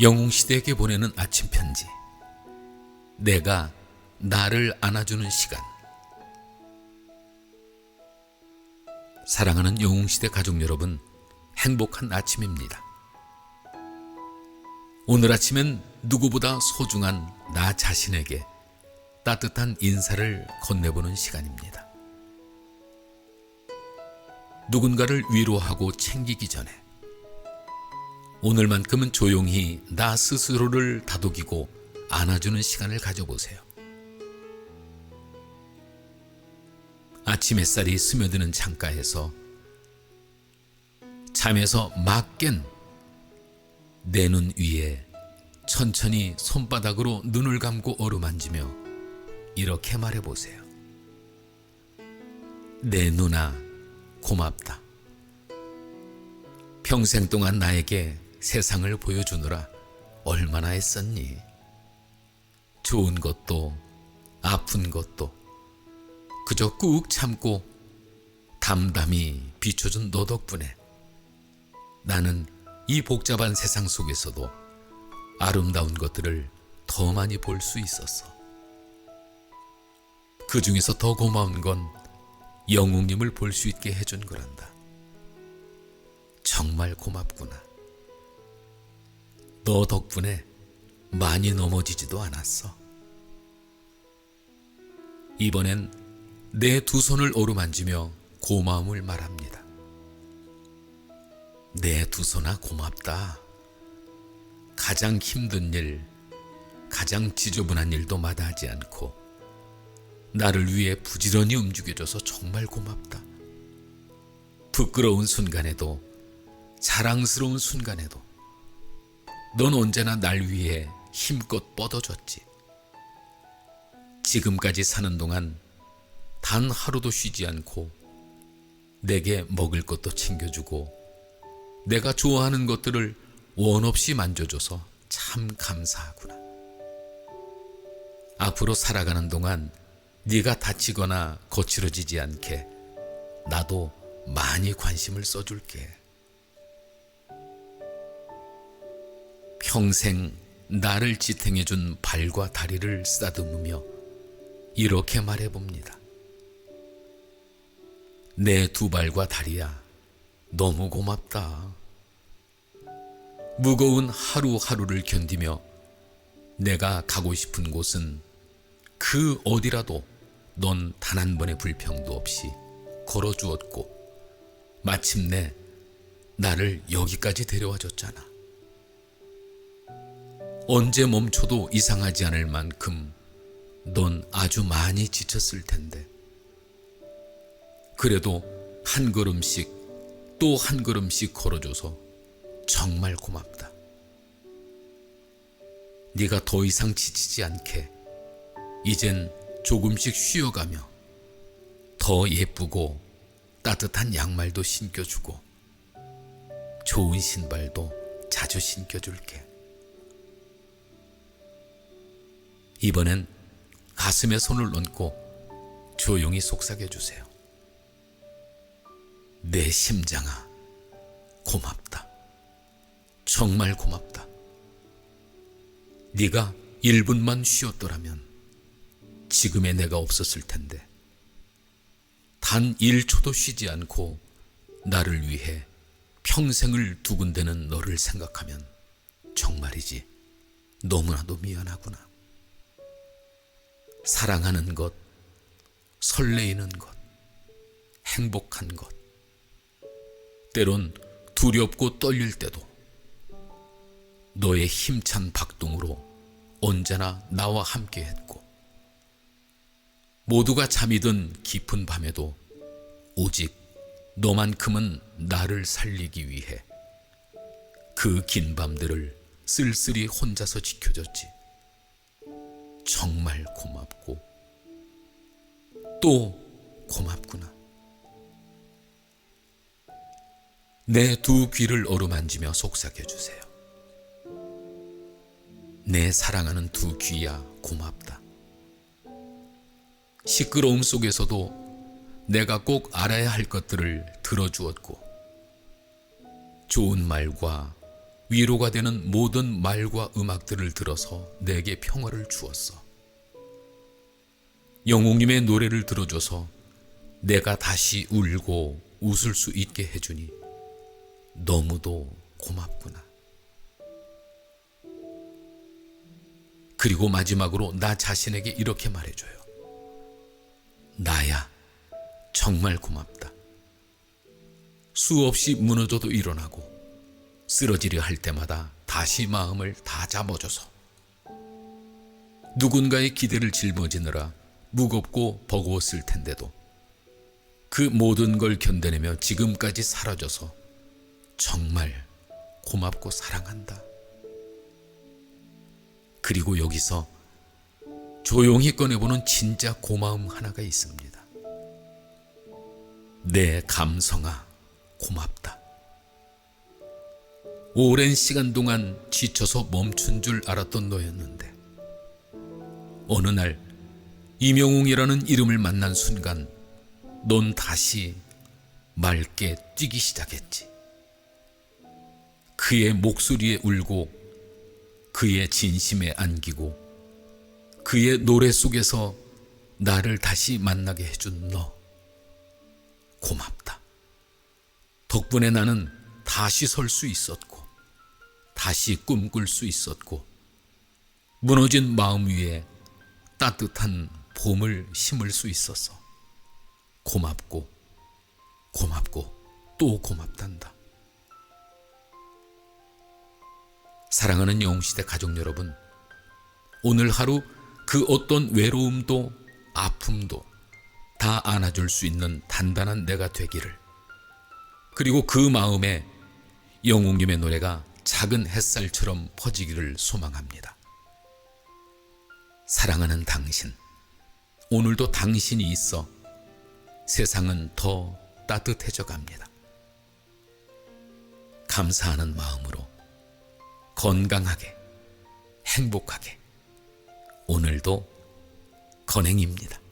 영웅시대에게 보내는 아침 편지. 내가 나를 안아주는 시간. 사랑하는 영웅시대 가족 여러분, 행복한 아침입니다. 오늘 아침엔 누구보다 소중한 나 자신에게 따뜻한 인사를 건네보는 시간입니다. 누군가를 위로하고 챙기기 전에 오늘만큼은 조용히 나 스스로를 다독이고 안아주는 시간을 가져보세요. 아침 햇살이 스며드는 창가에서 잠에서 막 깬 내 눈 위에 천천히 손바닥으로 눈을 감고 어루만지며 이렇게 말해보세요. 내 누나 고맙다. 평생 동안 나에게 세상을 보여주느라 얼마나 애썼니? 좋은 것도 아픈 것도 그저 꾹 참고 담담히 비춰준 너 덕분에 나는 이 복잡한 세상 속에서도 아름다운 것들을 더 많이 볼 수 있었어. 그 중에서 더 고마운 건 영웅님을 볼 수 있게 해준 거란다. 정말 고맙구나. 너 덕분에 많이 넘어지지도 않았어. 이번엔 내 두 손을 오르만지며 고마움을 말합니다. 내 두 손아 고맙다. 가장 힘든 일, 가장 지저분한 일도 마다하지 않고 나를 위해 부지런히 움직여줘서 정말 고맙다. 부끄러운 순간에도 자랑스러운 순간에도 넌 언제나 날 위해 힘껏 뻗어줬지. 지금까지 사는 동안 단 하루도 쉬지 않고 내게 먹을 것도 챙겨주고 내가 좋아하는 것들을 원 없이 만져줘서 참 감사하구나. 앞으로 살아가는 동안 네가 다치거나 거칠어지지 않게 나도 많이 관심을 써줄게. 평생 나를 지탱해준 발과 다리를 쓰다듬으며 이렇게 말해봅니다. 내 두 발과 다리야, 너무 고맙다. 무거운 하루하루를 견디며 내가 가고 싶은 곳은 그 어디라도 넌 단 한 번의 불평도 없이 걸어주었고 마침내 나를 여기까지 데려와 줬잖아. 언제 멈춰도 이상하지 않을 만큼 넌 아주 많이 지쳤을 텐데. 그래도 한 걸음씩 또 한 걸음씩 걸어줘서 정말 고맙다. 네가 더 이상 지치지 않게 이젠 조금씩 쉬어가며 더 예쁘고 따뜻한 양말도 신겨주고 좋은 신발도 자주 신겨줄게. 이번엔 가슴에 손을 얹고 조용히 속삭여 주세요. 내 심장아, 고맙다. 정말 고맙다. 네가 1분만 쉬었더라면 지금의 내가 없었을 텐데 단 1초도 쉬지 않고 나를 위해 평생을 두근대는 너를 생각하면 정말이지 너무나도 미안하구나. 사랑하는 것, 설레이는 것, 행복한 것, 때론 두렵고 떨릴 때도 너의 힘찬 박동으로 언제나 나와 함께 했고, 모두가 잠이 든 깊은 밤에도 오직 너만큼은 나를 살리기 위해 그 긴 밤들을 쓸쓸히 혼자서 지켜줬지. 정말 고맙고 또 고맙구나. 내 두 귀를 어루만지며 속삭여 주세요. 내 사랑하는 두 귀야 고맙다. 시끄러움 속에서도 내가 꼭 알아야 할 것들을 들어주었고 좋은 말과 위로가 되는 모든 말과 음악들을 들어서 내게 평화를 주었어. 영웅님의 노래를 들어줘서 내가 다시 울고 웃을 수 있게 해주니 너무도 고맙구나. 그리고 마지막으로 나 자신에게 이렇게 말해줘요. 나야, 정말 고맙다. 수없이 무너져도 일어나고 쓰러지려 할 때마다 다시 마음을 다 잡아줘서 누군가의 기대를 짊어지느라 무겁고 버거웠을 텐데도 그 모든 걸 견뎌내며 지금까지 살아줘서 정말 고맙고 사랑한다. 그리고 여기서 조용히 꺼내보는 진짜 고마움 하나가 있습니다. 내 감성아, 고맙다. 오랜 시간 동안 지쳐서 멈춘 줄 알았던 너였는데, 어느 날 이명웅이라는 이름을 만난 순간, 넌 다시 맑게 뛰기 시작했지. 그의 목소리에 울고, 그의 진심에 안기고, 그의 노래 속에서 나를 다시 만나게 해준 너. 고맙다. 덕분에 나는 다시 설 수 있었고, 다시 꿈꿀 수 있었고, 무너진 마음 위에 따뜻한 봄을 심을 수 있었어. 고맙고, 고맙고, 또 고맙단다. 사랑하는 영웅시대 가족 여러분, 오늘 하루 그 어떤 외로움도 아픔도 다 안아줄 수 있는 단단한 내가 되기를. 그리고 그 마음에 영웅님의 노래가 작은 햇살처럼 퍼지기를 소망합니다. 사랑하는 당신, 오늘도 당신이 있어 세상은 더 따뜻해져 갑니다. 감사하는 마음으로 건강하게, 행복하게, 오늘도 건행입니다.